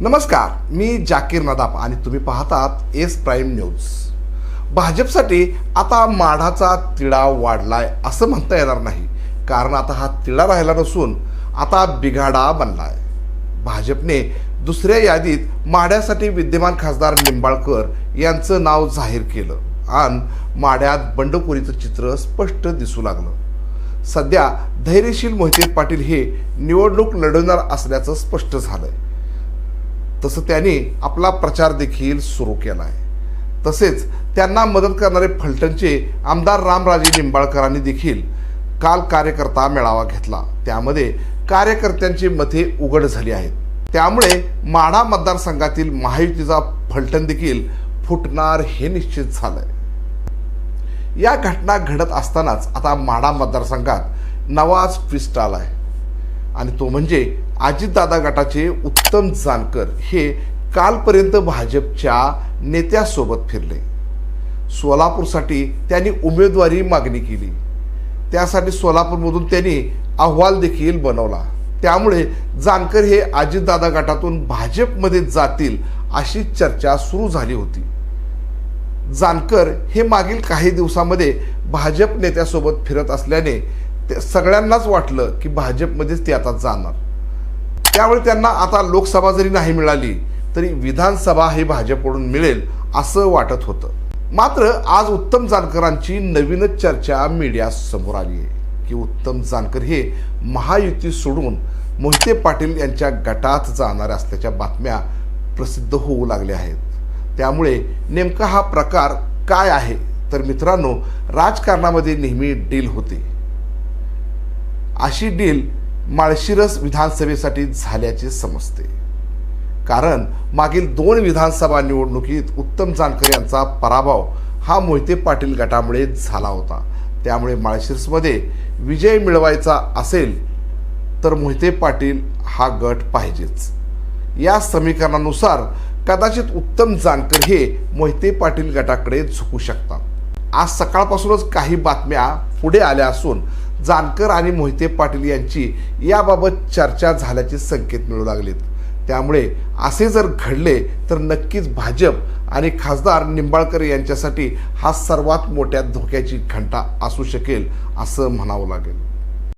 नमस्कार मी जाकीर नदाफ आणि तुम्ही पाहतात एस प्राईम न्यूज. भाजपसाठी आता माढाचा तिढा वाढलाय असं म्हणता येणार नाही. कारण आता हा तिढा राहिला नसून आता बिघाडा बनलाय. भाजपने दुसऱ्या यादीत माढ्यासाठी विद्यमान खासदार निंबाळकर यांचं नाव जाहीर केलं. आणि माढ्यात बंडखोरीचं चित्र स्पष्ट दिसू लागलं. सध्या धैर्यशील मोहिते पाटील हे निवडणूक लढवणार असल्याचं स्पष्ट झालंय. तसं त्यांनी आपला प्रचार देखील सुरू केला आहे. तसेच त्यांना मदत करणारे फलटणचे आमदार रामराजे निंबाळकरांनी देखील काल कार्यकर्ता मेळावा घेतला. त्यामध्ये कार्यकर्त्यांची मते उघड झाली आहेत. त्यामुळे माढा मतदारसंघातील महायुतीचा फलटण देखील फुटणार हे निश्चित झालंय. या घटना घडत असतानाच आता माढा मतदारसंघात नवाज ट्विस्ट आहे आणि तो म्हणजे अजितदादा गटाचे उत्तम जानकर हे कालपर्यंत भाजपच्या नेत्यासोबत फिरले. सोलापूरसाठी त्यांनी उमेदवारी मागणी केली. त्यासाठी सोलापूरमधून त्यांनी अहवाल देखील बनवला. त्यामुळे जानकर हे अजितदादा गटातून भाजपमध्ये जातील अशी चर्चा सुरू झाली होती. जानकर हे मागील काही दिवसामध्ये भाजप नेत्यासोबत फिरत असल्याने ते सगळ्यांनाच वाटलं की भाजपमध्येच ते आता जाणार. त्यामुळे त्यांना आता लोकसभा जरी नाही मिळाली तरी विधानसभा हे भाजपकडून मिळेल असं वाटत होतं. मात्र आज उत्तम जानकरांची नवीनच चर्चा मीडिया समोर आली आहे. की उत्तम जानकर हे महायुती सोडून मोहिते पाटील यांच्या गटात जाणार असल्याच्या बातम्या प्रसिद्ध होऊ लागल्या आहेत. त्यामुळे नेमका हा प्रकार काय आहे? तर मित्रांनो राजकारणामध्ये नेहमी डील होते. अशी डील माळशिरस विधानसभेसाठी झाल्याचे समजते. कारण मागील दोन विधानसभा निवडणुकीत उत्तम जानकर यांचा पराभव हा मोहिते पाटील गटामुळे झाला होता. त्यामुळे माळशिरसमध्ये विजय मिळवायचा असेल तर मोहिते पाटील हा गट पाहिजेच. या समीकरणानुसार कदाचित उत्तम जानकर हे मोहिते पाटील गटाकडे झुकू शकतात. आज सकाळपासूनच काही बातम्या पुढे आल्या असून जानकर आणि मोहिते पाटील यांची याबाबत चर्चा झाल्याचे संकेत मिळू लागलेत. त्यामुळे असे जर घडले तर नक्कीच भाजप आणि खासदार निंबाळकर यांच्यासाठी हा सर्वात मोठ्या धोक्याची घंटा असू शकेल असं म्हणावं लागेल.